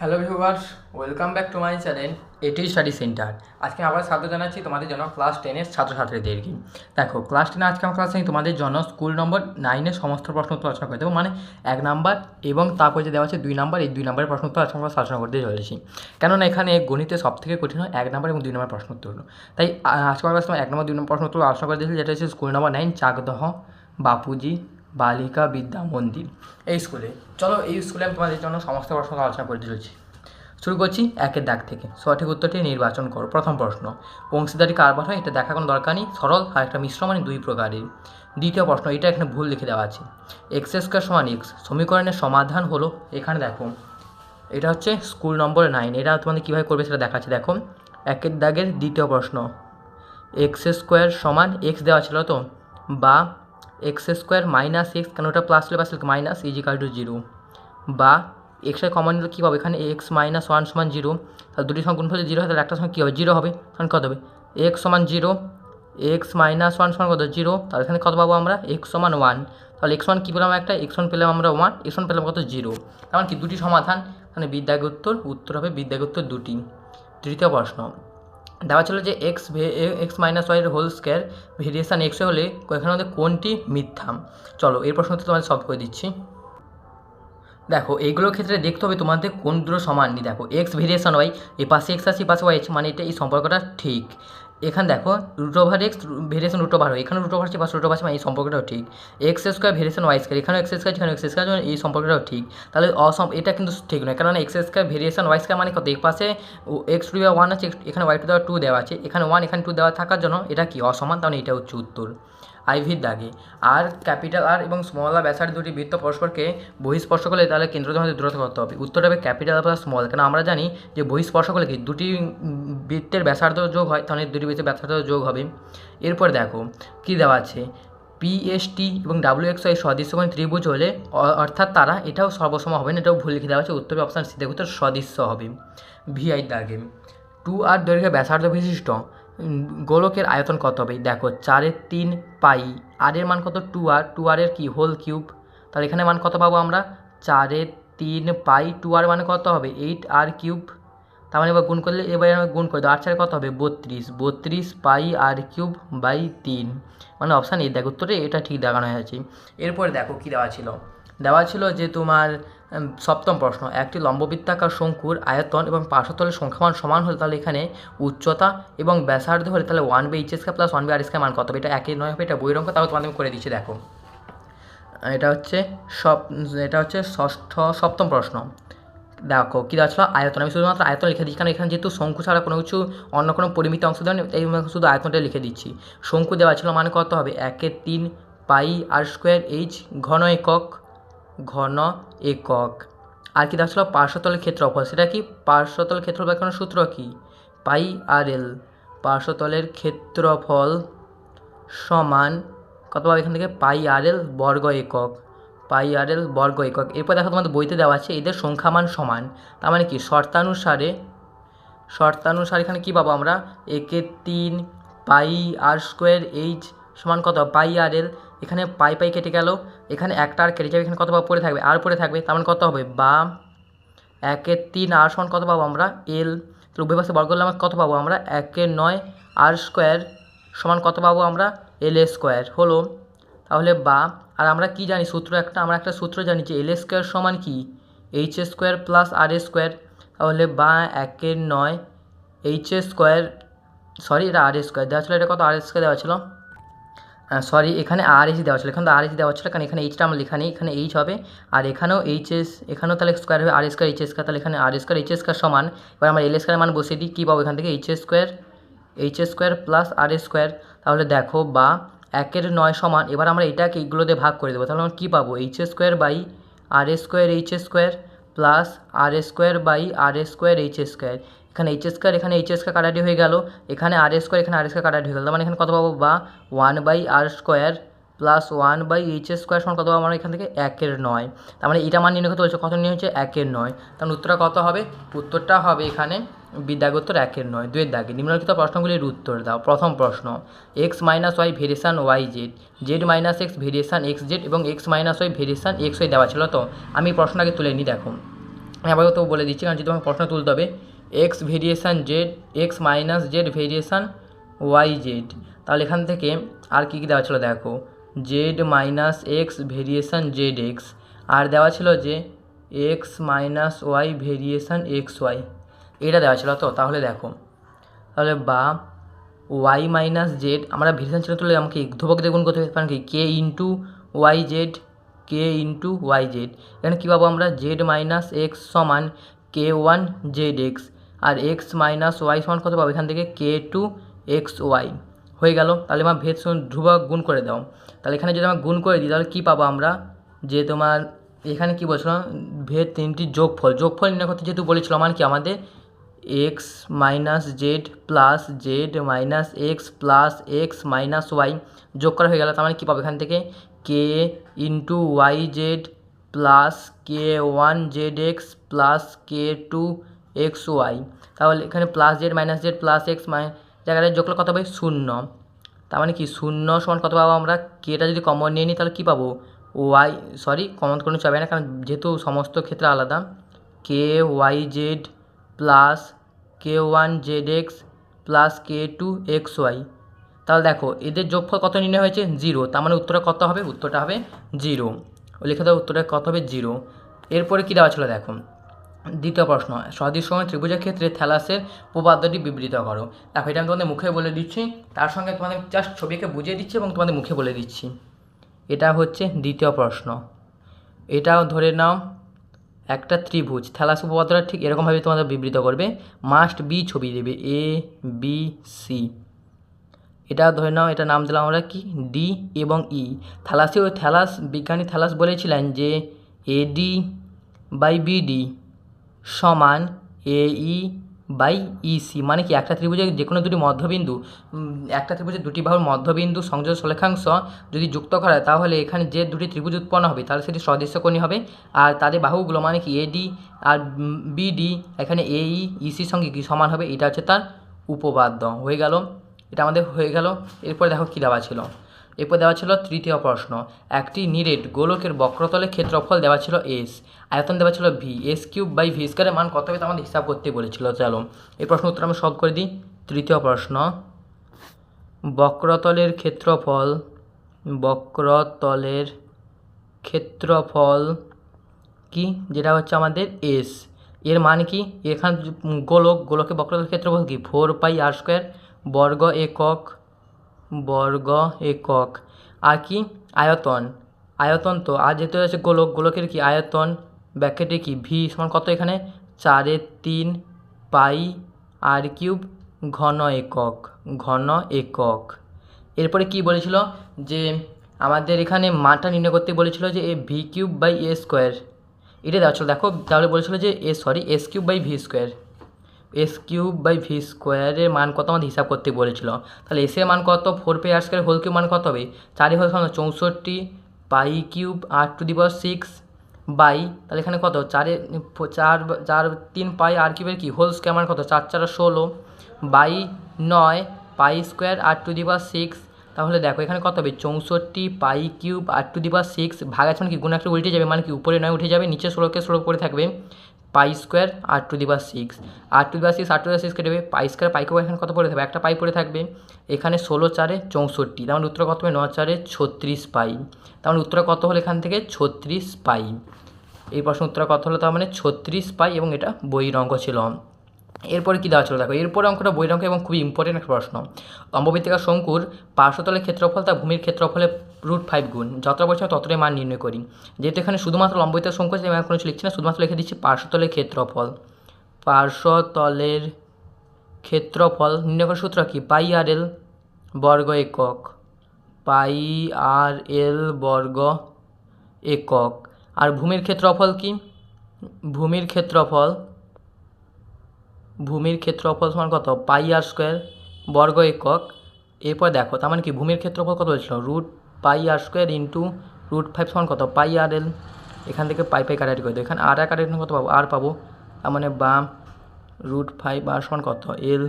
Hello viewers, welcome back to my channel এটি study centre. আজকে আবার স্বাগত জানাচ্ছি তোমাদের জন্য ক্লাস টেনের ছাত্রছাত্রীদেরকে। দেখো, ক্লাস টেনে আজকে আমার ক্লাসে তোমাদের জন্য স্কুল নম্বর নাইনের সমস্ত প্রশ্ন উত্তর আলোচনা করে দেবো। মানে এক নাম্বার এবং তারপরে যে দেওয়া আছে দুই নাম্বার, এই দুই নাম্বারের প্রশ্ন উত্তর আমরা আলোচনা করতে চলেছি। কেননা এখানে গণিতে সব থেকে কঠিন হয় এক নাম্বার এবং দুই নম্বর প্রশ্ন উত্তর তাই আজকে আমার ক্লাসে এক নম্বর, দুই নম্বর প্রশ্ন উত্তর আলোচনা করে দিয়েছি, যেটা হচ্ছে school number nine, Chakdaha, Bapuji Balika Vidya Mandir. এই স্কুলে চলো, এই স্কুলে আমি তোমাদের জন্য সমস্ত প্রশ্ন আলোচনা করতে চলেছি। শুরু করছি একের দাগ থেকে। সঠিক উত্তরটি নির্বাচন করো। প্রথম প্রশ্ন, অংশীদারি কারবার হয়? এটা দেখার কোনো দরকার নেই। সরল আর একটা মিশ্র মানে দুই প্রকারের। দ্বিতীয় প্রশ্ন, এটা এখানে ভুল লিখে দেওয়া আছে। এক্স স্কোয়ার সমান এক্স সমীকরণের সমাধান হলো এখানে দেখো। এটা হচ্ছে স্কুল নম্বর নাইন এটা তোমাদের কীভাবে করবে সেটা দেখাচ্ছে। দেখো, একের দাগের দ্বিতীয় প্রশ্ন এক্স স্কোয়ার সমান এক্স দেওয়া ছিল তো? বা এক্স স্কোয়ার মাইনাস এক্স, কেন ওটা প্লাস ছিল বা মাইনাস ইজিকাল টু জিরো বা এক্সের কমন নিলে কী পাবো এখানে এক্স মাইনাস ওয়ান সমান জিরো তাহলে দুটি সমান গুণফল জিরো হয়, তাহলে একটা সময় কী হবে? জিরো হবে। তখন কত হবে? এক্স সমান জিরো এক্স মাইনাস ওয়ান সমান কত? জিরো তাহলে এখানে কত পাবো আমরা? এক্স সমান ওয়ান তাহলে এক্স ওয়ান কী পেলাম একটা? এক্স ওয়ান পেলাম আমরা ওয়ান এক্স ওয়ান পেলাম কত? জিরো তার মানে কি? দুটি সমাধান। এখানে বিদ্যাগ উত্তর হবে বিদ্যাগ উত্তর দুটি। তৃতীয় প্রশ্ন। দেওয়া ছিল যে এক্স এক্স মাইনাস ওয়াইয়ের হোল স্কোয়ার ভেরিয়েশান এক্স হলে এখানে আমাদের কোনটি মিথ্যা? চলো এর প্রশ্ন তো তোমাদের সলভ করে দিচ্ছি। দেখো, এইগুলোর ক্ষেত্রে দেখতে হবে তোমাদের কোন দুটো সমান নি দেখো এক্স ভেরিয়েশান ওয়াই এ পাশে এক্স আছে পাশে ওয়াই আছে মানে এটা এই সম্পর্কটা ঠিক। এখানে দেখো root over X variation root over হয় এখানে রুট ওভার আছে রুট ওভার মানে এই সম্পর্কটাও ঠিক। X square variation Y square এখানে এক্স স্কোয়ার এখানে এক্স স্কোয়ার এই সম্পর্কটাও ঠিক। তাহলে অসম, এটা কিন্তু ঠিক নয় কারণ X square variation Y square মানে কত? এক পাশে এক্স টু দেওয়া ওয়ান আছে, এখানে ওয়াই টু দেওয়া টু দেওয়া আছে। এখানে ওয়ান এখানে টু দেওয়া থাকার জন্য এটা কি? অসমান তাহলে এটা হচ্ছে উত্তর। আইভির দাগে। আর ক্যাপিটাল আর এবং স্মল আর ব্যাসার দুটি বৃত্ত পরস্পরকে বহিঃস্পর্শ করলে তাহলে কেন্দ্রদের মধ্যে দূরত্ব করতে হবে। উত্তরটা হবে ক্যাপিটাল প্লাস স্মল কারণ আমরা জানি যে বহিঃস্পর্শ করলে কি? দুটি বৃত্তের ব্যাসার্ধ যোগ হয়, তাহলে দুটি বৃত্তের ব্যাসার্ধ যোগ হবে। এরপর দেখো, কী দেওয়া আছে? পিএসটি এবং ডাব্লিউ এক্স ওয়াই সদৃশ্যকোণ ত্রিভুজ হলে অর্থাৎ তারা এটাও সর্বসম হবে না, এটাও ভুল লিখে দেওয়া আছে। উত্তর অপশান সি দেখো, উত্তর সদৃশ্য হবে। ভিআই দাগে। টু আর দৈর্ঘ্যে ব্যাসার্ধ বিশিষ্ট। গোলকের আয়তন কত হবে? দেখো, চারের তিন পাই আর এর মান কত? টু আর টু আর এর কি? হোল কিউব তাহলে এখানে মান কত পাবো আমরা? চারের তিন পাই টু আর মানে কত হবে? এইট আর কিউব তার মানে এবার গুণ করলে, এবার আমরা গুণ করে দেবো আর চারে কত হবে? বত্রিশ। বত্রিশ পাই আর কিউব বাই তিন। মানে অপশান এই দেখো, উত্তরে এটা ঠিক দেখানো হয়েছে। এরপরে দেখো কী দেওয়া ছিল? দেওয়া ছিল যে তোমার সপ্তম প্রশ্ন, একটি লম্ববৃত্তাকার শঙ্কুর আয়তন এবং পার্শ্বতলের সংখ্যামান সমান হলে তাহলে এখানে উচ্চতা এবং ব্যাসার্ধ হলে তাহলে one by square plus one by R square মান কত এটা একই নয় হবে, এটা অঙ্ক তাও তোমাদের করে দিচ্ছি, দেখো। এটা হচ্ছে সপ, এটা হচ্ছে ষষ্ঠ, সপ্তম প্রশ্ন। দেখো, কী দেওয়া ছিল? আয়তন। আমি শুধুমাত্র আয়তন লিখে দিচ্ছি, কারণ এখানে যেহেতু শঙ্কু ছাড়া কোনো কিছু, অন্য কোনো পরিমিত অংশ দেওয়া আমি শুধু আয়তনটা লিখে দিচ্ছি। শঙ্কু দেওয়া ছিল মানে কত হবে? একে তিন পাই আর স্কোয়ার এইচ ঘন একক ঘন একক। আর কি দেওয়া ছিল পার্শ্বতলের ক্ষেত্রফল সেটা কি? পার্শ্বতল ক্ষেত্রফল ব্যাকরণের সূত্র কি? পাই আর এল। পার্শ্বতলের ক্ষেত্রফল সমান কত পাবে এখান থেকে? পাই আর এল বর্গ একক। পাই আর এল বর্গ একক। এরপর দেখো তোমাদের বইতে দেওয়া আছে, এদের সংখ্যামান সমান। তার মানে কি? শর্তানুসারে শর্তানুসারে এখানে কী পাবো আমরা? একে তিন পাই আর স্কোয়ার এইচ সমান কত? পাই আর এল এখানে পাই পাই কেটে গেল। এখানে একটা আর কেটে যাবে, এখানে কত পাবো পড়ে থাকবে? আর পড়ে থাকবে, তার মানে কত হবে? বা একের তিন আর সমান কত পাবো আমরা? এল। তো উভয় পাশে বর্গ করলে আমরা কত পাবো আমরা? একের নয় আর স্কোয়ার সমান কত পাবো আমরা? L square. হলো, তাহলে বা, আর আমরা কি জানি সূত্র একটা? আমরা একটা সূত্র জানি যে এল স্কোয়ার সমান কি? H square plus R square. তাহলে বা একের নয়, এইচ স্কোয়ার, সরি, এটা আর স্কোয়ার। দেওয়া ছিল, এটা কত? আর স্কোয়ার দেওয়া ছিল? সরি এখানে আর এইচ দেওয়া ছিল। এখানে তো আর এইচ দেওয়া ছিল, কারণ এখানে এইচটা আমরা লেখা নেই, এখানে এইচ হবে। আর এখানেও এইচ এস এখানেও তাহলে স্কোয়ার হবে। আর স্কোয়ার এইচ স্কোয়ার তাহলে এখানে আর স্কোয়ার এইচ স্কোয়ার সমান। এবার আমরা এল স্কোয়ার মান বসিয়ে দিই। কী পাবো এখান থেকে? H square H square plus R square তাহলে দেখো, বা একের নয় সমান। এবার আমরা এটাকে এইগুলো দিয়ে ভাগ করে দেবো। তাহলে আমরা কী পাবো? H square by R square H square plus R square by R square H square এখানে এইচ স্কোয়ার এখানে এইচ স্কোয়ার কাটাটি হয়ে গেল। এখানে আর স্কোয়ার এখানে আর স্কোয়ার কাটাটি হয়ে গেল। মানে এখানে কত পাবো বা? One by R square plus one by H square সমান কত পাবো? আমরা এখান থেকে একের নয়। তার মানে এটা মান নির্ণয় করতে বলছে কত নিয়ে হচ্ছে? একের নয়। তার উত্তরটা কত হবে? উত্তরটা হবে এখানে বিদ্যাগোত্তর একের নয়। দুয়ের দাগে। নিম্নলিখিত প্রশ্নগুলির উত্তর দাও। প্রথম প্রশ্ন X minus Y variation Y Z Z minus X variation X Z এবং X minus Y variation X Y দেওয়া ছিল। তো আমি প্রশ্নটাকে তুলে নিই, দেখো। আমি আপাতত বলে দিচ্ছি, কারণ যদি তোমাকে প্রশ্ন তুলতে হবে X variation Z, X minus Z variation Y Z. তাহলে এখান থেকে আর কী কী দেওয়া ছিল দেখো? Z minus X variation Z X. আর দেওয়া ছিল যে X minus Y variation X Y. এটা দেওয়া ছিল তো? তাহলে দেখো। তাহলে বা ওয়াই মাইনাস জেড, আমরা ভেরিয়েশান ছিল তুলে আমাকে ধ্রুবক গুণ করতে হবে, কারণ কি? K into Y Z, K into Y Z. এখানে কী পাবো আমরা? জেড মাইনাস এক্স সমান কে ওয়ান জেড এক্স। আর এক্স মাইনাস ওয়াই সমান কত পাবো? এখান থেকে কে টু এক্স ওয়াই হয়ে গেল। তাহলে আমার ভেদ ধ্রুবক গুণ করে দাও। তাহলে এখানে যদি আমরা গুণ করে দিই, তাহলে কী পাবো আমরা? যে তোমার এখানে কী বলছিলাম ভেদ তিনটি যোগফল। যোগফল নির্ণয় করতে যেহেতু বলেছিল মানে কি আমাদের X minus Z plus Z minus X plus X minus Y যোগ করা হয়ে গেল। তার মানে কী পাবো? এখান থেকে K into Y Z plus K one Z X plus K two X Y. তাহলে এখানে plus Z minus Z plus X মাই জায়গাটায় যোগ কত পাই? শূন্য। তার মানে কি? শূন্য সমান কত পাবো আমরা? কেটা যদি কমন নিয়ে নিই, তাহলে কী পাবো? ওয়াই সরি কমন কোনো যাবে না, কারণ যেহেতু সমস্ত ক্ষেত্রে আলাদা। K Y Z plus K one Z X plus K two X Y তাহলে দেখো, এদের যোগফল কত নির্ণয় হয়েছে? জিরো তার মানে উত্তরটা কত হবে? উত্তরটা হবে জিরো লিখে দাও, উত্তরটা কত হবে? জিরো এরপরে কী দেওয়া ছিল? দেখো। দ্বিতীয় প্রশ্ন সদৃশ্যময় ত্রিভুজের ক্ষেত্রে থ্যালাসের উপপাদ্যটি বিবৃত করো। দেখো এটা আমি তোমাদের মুখে বলে দিচ্ছি, তার সঙ্গে তোমাদের জাস্ট ছবিকে বুঝিয়ে দিচ্ছি এবং তোমাদের মুখে বলে দিচ্ছি। এটা হচ্ছে দ্বিতীয় প্রশ্ন। এটাও ধরে নাও, একটা ত্রিভুজ, থ্যালাস উপপাদ্যটা ঠিক এরকমভাবে তোমাদের বিবৃত করবে মাস্ট বি ছবি দেবে এ বি সি এটা ধরে নাও, এটা নাম দিলাম আমরা কি? ডি এবং ই থ্যালাসে ওই থ্যালাস, বিজ্ঞানী থ্যালাস বলেছিলেন যে এডি বাই বিডি সমান এ ই বাই ইসি মানে কি একটা ত্রিভুজের যে কোনো দুটি মধ্যবিন্দু একটা ত্রিভুজের দুটি বাহুর মধ্যবিন্দু সংযোগ সলেখাংশ যদি যুক্ত করা হয় তাহলে এখানে যে দুটি ত্রিভুজ উৎপন্ন হবে, তাহলে সেটি সদৃশ্যকোণী হবে। আর তাদের বাহুগুলো মানে কি এডি আর বিডি এখানে এ ই ইসির সঙ্গে কি সমান হবে? এটা হচ্ছে তার উপপাদ্য। হয়ে গেল। এটা আমাদের হয়ে গেল। এরপরে দেখো কী দেওয়া ছিল। এরপর দেওয়া ছিল তৃতীয় প্রশ্ন। একটি নিরেট গোলকের বক্রতলের ক্ষেত্রফল দেওয়া ছিল এস আয়তন দেওয়া ছিল V S cube by V স্কোয়ারের মান কত হবে আমাদের হিসাব করতে বলেছিল। চলো, এই প্রশ্ন উত্তর আমরা সলভ করে দিই। তৃতীয় প্রশ্ন, বক্রতলের ক্ষেত্রফল বক্রতলের ক্ষেত্রফল কি? যেটা হচ্ছে আমাদের এস এর মান কি? এখান গোলক গোলকে বক্রতলের ক্ষেত্রফল কি? ফোর পাই আর স্কোয়ার বর্গ একক বর্গ একক। আর কি? আয়তন। আয়তন তো, আর যেহেতু আছে গোলক গোলকের কি আয়তন? ব্যাখ্যাটি কি? ভি সমান কত এখানে? চারের তিন পাই আর কিউব ঘন একক ঘন একক। এরপরে কি বলেছিল? যে আমাদের এখানে মানটা নির্ণয় করতে বলেছিল যে A V cube by A square. এটা দেওয়া দেখো, তাহলে বলেছিল যে এ sorry S cube by V square. S cube by V স্কোয়ারের মান কত আমাদের হিসাব করতে বলেছিল? তাহলে এসের মান কত? Four pi R square whole cube মান কত হবে? চারি হোল সমান চৌষট্টি pi cube R to the power six by তাহলে এখানে কত? চারে, চার চার, তিন পাই আর কিউবের কি? হোল স্কোয়ার মান কত? চার চার, ষোলো বাই নয় pi square R to the power six তাহলে দেখো, এখানে কত হবে? চৌষট্টি pi cube R to the power six ভাগ আছে মানে কি? গুণ একটা উল্টে যাবে মানে কি? উপরে নয়, উঠে যাবে, নিচে ষোলোকে ষোলো করে থাকবে। Pi square R to the six. R to the six, R to the six কেটে পাই স্কোয়ার পাইকে এখানে কত পড়ে থাকবে? একটা পাই পড়ে থাকবে। এখানে ষোলো, চারে চৌষট্টি। তার মানে উত্তর কত হবে? ন, চারে ছত্রিশ পাই। তার মানে উত্তর কত হলো এখান থেকে? ছত্রিশ পাই। এই প্রশ্ন উত্তর কত হলো? তার মানে ছত্রিশ পাই এবং এটা বইয়ের অঙ্ক ছিল। এরপরে কী দেওয়া ছিল? দেখো, এরপরে অঙ্কটা বইয়ের অঙ্ক এবং খুবই ইম্পর্টেন্ট একটা প্রশ্ন। লম্ববৃত্তিকা শঙ্কুর পার্শ্বতলের ক্ষেত্রফল, তার ভূমির ক্ষেত্রফলের রুট ফাইভ গুণ, যতটা বলছে ততটাই মান নির্ণয় করি। যেহেতু এখানে শুধুমাত্র শঙ্কু আছে আমি কোনো লিখছি না, শুধুমাত্র লিখে দিচ্ছি পার্শ্বতলের ক্ষেত্রফল। পার্শ্বতলের ক্ষেত্রফল নির্ণয় করার সূত্র কি? পাই আর এল বর্গ একক। পাই আর এল বর্গ একক। আর ভূমির ক্ষেত্রফল কি? ভূমির ক্ষেত্রফল ভূমির ক্ষেত্রফল সমান কত? পাই আর স্কোয়ার বর্গ একক। এরপর দেখো, তার মানে কি? ভূমির ক্ষেত্রফল কত হয়েছিল root pi R square into root five সমান কত? পাই আর এল। এখান থেকে পাই পাই কাটাকাটি করে। দেবো এখানে আর কাটাকাটি কত পাবো? আর পাবো। তার মানে বাম রুট ফাইভ আর সমান কত? এল।